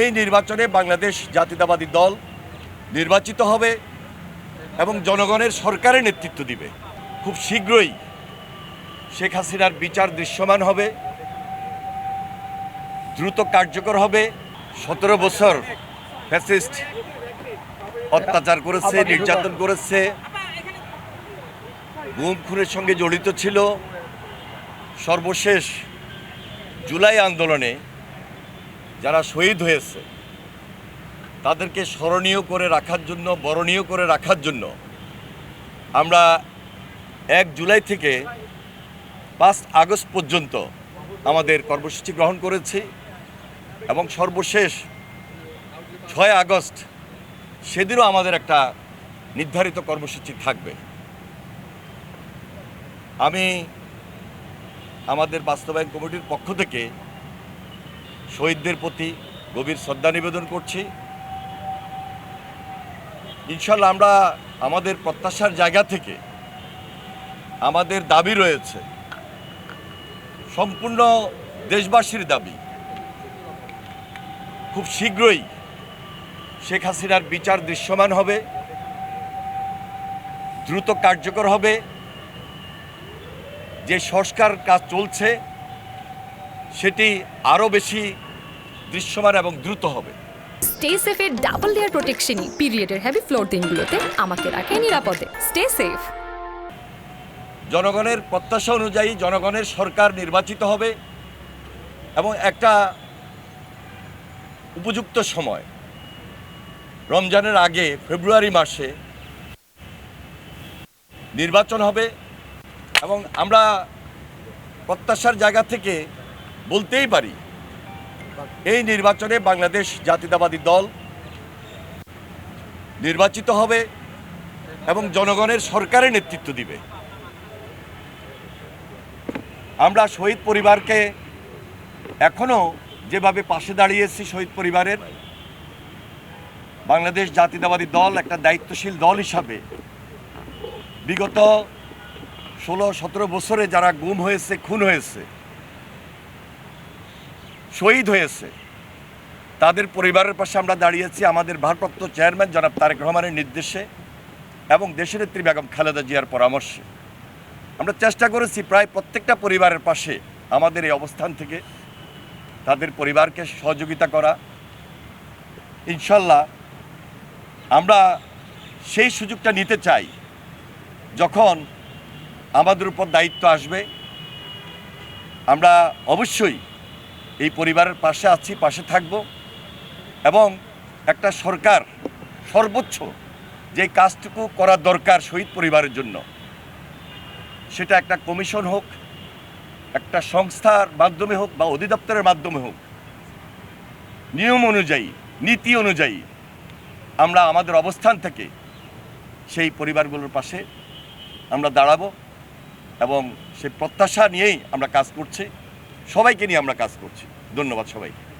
এই নির্বাচনে বাংলাদেশ জাতীয়তাবাদী দল নির্বাচিত হবে এবং জনগণের সরকারের নেতৃত্ব দিবে। খুব শীঘ্রই শেখ হাসিনার বিচার দৃশ্যমান হবে, দ্রুত কার্যকর হবে। সতেরো বছর ফ্যাসিস্ট অত্যাচার করেছে, নির্যাতন করেছে। গুম খুনের সঙ্গে জড়িত ছিল। সর্বশেষ জুলাই আন্দোলনে যারা শহীদ হয়েছে, তাদেরকে স্মরণীয় করে রাখার জন্য, বরণীয় করে রাখার জন্য আমরা এক জুলাই থেকে পাঁচ আগস্ট পর্যন্ত আমাদের কর্মসূচি গ্রহণ করেছি এবং সর্বশেষ ছয় আগস্ট সেদিনও আমাদের একটা নির্ধারিত কর্মসূচি থাকবে। আমি আমাদের বাস্তবায়ন কমিটির পক্ষ থেকে শহীদদের প্রতি গভীর শ্রদ্ধা নিবেদন করছি। ইনশাল্লাহ আমরা আমাদের প্রত্যাশার জায়গা থেকে আমাদের দাবি রয়েছে, সম্পূর্ণ দেশবাসীর দাবি। খুব শীঘ্রই শেখ হাসিনার বিচার দৃশ্যমান হবে, দ্রুত কার্যকর হবে। যে সংস্কার কাজ চলছে, সেটি আরও বেশি দৃশ্যমান এবং দ্রুত হবে। স্টে সেফের ডাবল লেয়ার প্রোটেকশনই পিরিয়ডের হেভি ফ্লোর দিনগুলোতে আমাকে রাখে নিরাপদে। স্টে সেফ জনগণের প্রত্যাশা অনুযায়ী জনগণের সরকার নির্বাচিত হবে এবং একটা উপযুক্ত সময়। রমজানের আগে ফেব্রুয়ারি মাসে নির্বাচন হবে এবং আমরা প্রত্যাশার জায়গা থেকে বলতেই পারি এই নির্বাচনে বাংলাদেশ জাতীয়তাবাদী দল নির্বাচিত হবে এবং জনগণের সরকারের নেতৃত্ব দিবে। আমরা শহীদ পরিবারকে এখনও যেভাবে পাশে দাঁড়িয়েছি শহীদ পরিবারের, বাংলাদেশ জাতীয়তাবাদী দল একটা দায়িত্বশীল দল হিসাবে বিগত ষোলো সতেরো বছরে যারা গুম হয়েছে, খুন হয়েছে শহীদ হয়েছে। তাদের পরিবারের পাশে আমরা দাঁড়িয়েছি আমাদের ভারপ্রাপ্ত চেয়ারম্যান জনাব তারেক রহমানের নির্দেশে এবং দেশনেত্রী বেগম খালেদা জিয়ার পরামর্শে। আমরা চেষ্টা করেছি প্রায় প্রত্যেকটা পরিবারের পাশে আমাদের এই অবস্থান থেকে তাদের পরিবারকে সহযোগিতা করা। ইনশাল্লাহ আমরা সেই সুযোগটা নিতে চাই যখন আমাদের উপর দায়িত্ব আসবে। আমরা অবশ্যই এই পরিবারের পাশে আছি, পাশে থাকব এবং একটা সরকার সর্বোচ্চ যে কাজটুকু করা দরকার শহীদ পরিবারের জন্য, সেটা একটা কমিশন হোক, একটা সংস্থার মাধ্যমে হোক বা অধিদপ্তরের মাধ্যমে হোক, নিয়ম অনুযায়ী, নীতি অনুযায়ী আমরা আমাদের অবস্থান থেকে সেই পরিবারগুলোর পাশে আমরা দাঁড়াবো এবং সেই প্রত্যাশা নিয়েই আমরা কাজ করছি। সবাইকে নিয়ে আমরা কাজ করছি। ধন্যবাদ সবাইকে।